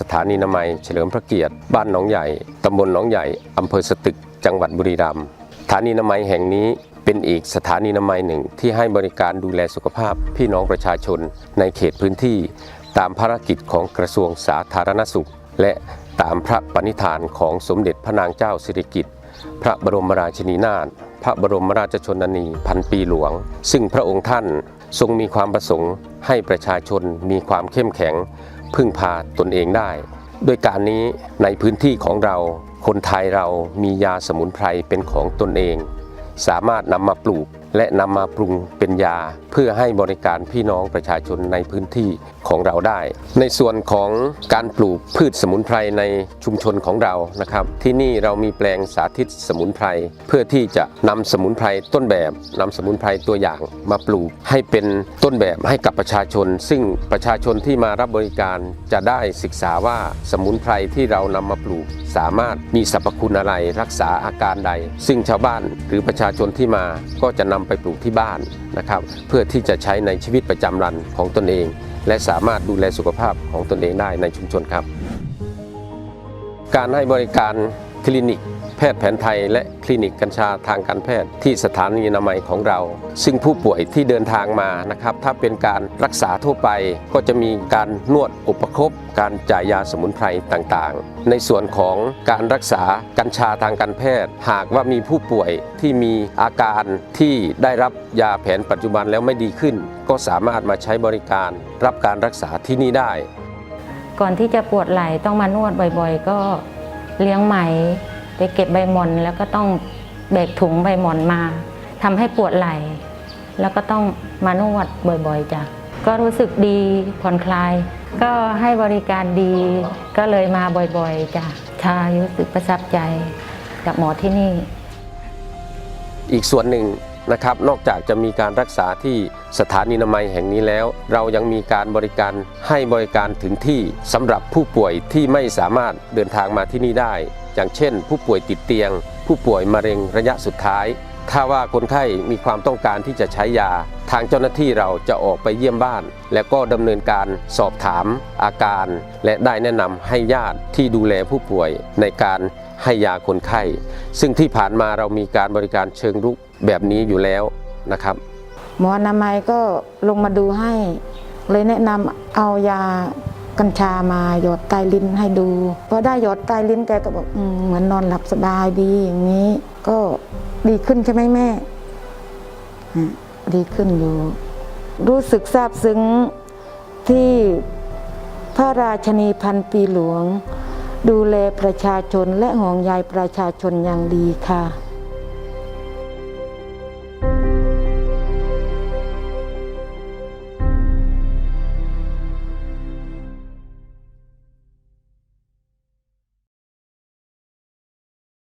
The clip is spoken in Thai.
สถานีนามัยเฉลิมพระเกียรติ บ้านหนองใหญ่ ตำบลหนองใหญ่ อำเภอสตึก จังหวัดบุรีรัมย์ สถานีนามัยแห่งนี้เป็นอีกสถานีนามัยหนึ่งที่ให้บริการดูแลสุขภาพพี่น้องประชาชนในเขตพื้นที่ ตามภารกิจของกระทรวงสาธารณสุข และตามพระปณิธานของสมเด็จพระนางเจ้าสิริกิติ์ พระบรมราชินีนาถ พระบรมราชชนนีพันปีหลวง ซึ่งพระองค์ท่านทรงมีความประสงค์ให้ประชาชนมีความเข้มแข็ง พึ่งพาตนเองได้ ด้วยการนี้ในพื้นที่ของเราคนไทยเรามียาสมุนไพรเป็นของตนเอง สามารถนำมาปลูกและนำมาปรุงเป็นยา พื่อให้บริการพี่น้องประชาชนในพื้นที่ของเราได้ ในส่วนของการปลูกพืชสมุนไพรในชุมชนของเรานะครับ ที่นี่เรามีแปลงสาธิตสมุนไพร เพื่อที่จะนำสมุนไพรต้นแบบนำสมุนไพรตัวอย่างมาปลูกให้เป็นต้นแบบให้กับประชาชน ซึ่งประชาชนที่มารับบริการจะได้ศึกษาว่าสมุนไพรที่เรานำมาปลูก สามารถมีสรรพคุณอะไรรักษาอาการใด ซึ่งชาวบ้านหรือประชาชนที่มาก็จะนำไปปลูกที่บ้านนะครับ เพื่อที่จะใช้ในชีวิตประจำวันของตนเอง และสามารถดูแลสุขภาพของตนเองได้ในชุมชนครับ การให้บริการคลินิก แพทย์แผนไทยและคลินิกกัญชาทางการแพทย์ที่สถานีนามัยของเรา ซึ่งผู้ป่วยที่เดินทางมานะครับ ถ้าเป็นการรักษาทั่วไปก็จะมีการนวดอุปคบ การจ่ายยาสมุนไพรต่างๆ ในส่วนของการรักษากัญชาทางการแพทย์ หากว่ามีผู้ป่วยที่มีอาการที่ได้รับยาแผนปัจจุบันแล้วไม่ดีขึ้น ก็สามารถมาใช้บริการรับการรักษาที่นี่ได้ ก่อนที่จะปวดไหล่ต้องมานวดบ่อยๆ ก็เลี้ยงไหม ไปเก็บใบหม่อนแล้วก็ต้องแบกถุงใบหม่อนมาทำให้ปวดไหล่ แล้วก็ต้องมานวดบ่อยๆจ้ะก็รู้สึกดีผ่อนคลาย ก็ให้บริการดีก็เลยมาบ่อยๆจ้ะชารู้สึกประทับใจกับหมอที่นี่ อีกส่วนหนึ่ง นะครับ นอกจากจะมีการรักษาที่สถานีนามัยแห่งนี้แล้ว เรายังมีการบริการให้บริการถึงที่สำหรับผู้ป่วยที่ไม่สามารถเดินทางมาที่นี่ได้ อย่างเช่น ผู้ป่วยติดเตียง ผู้ป่วยมะเร็งระยะสุดท้าย ถ้าว่าคนไข้มีความต้องการที่จะใช้ยา ทางเจ้าหน้าที่เราจะออกไปเยี่ยมบ้าน แล้วก็ดำเนินการสอบถามอาการ และได้แนะนำให้ญาติที่ดูแลผู้ป่วยในการ ให้ยาคนไข้ ซึ่งที่ผ่านมาเรามีการบริการเชิงรุกแบบนี้อยู่แล้วนะครับ หมออนามัยก็ลงมาดูให้ เลยแนะนำเอายากัญชามาหยดใต้ลิ้นให้ดูพอได้หยดใต้ลิ้นแกก็บอกเหมือนนอนหลับสบายดีอย่างนี้ ก็ดีขึ้นใช่ไหมแม่ดีขึ้นอยู่ รู้สึกซาบซึ้งที่พระราชนีพันปีหลวง ดูแลประชาชนและห่วงใยประชาชนอย่างดีค่ะ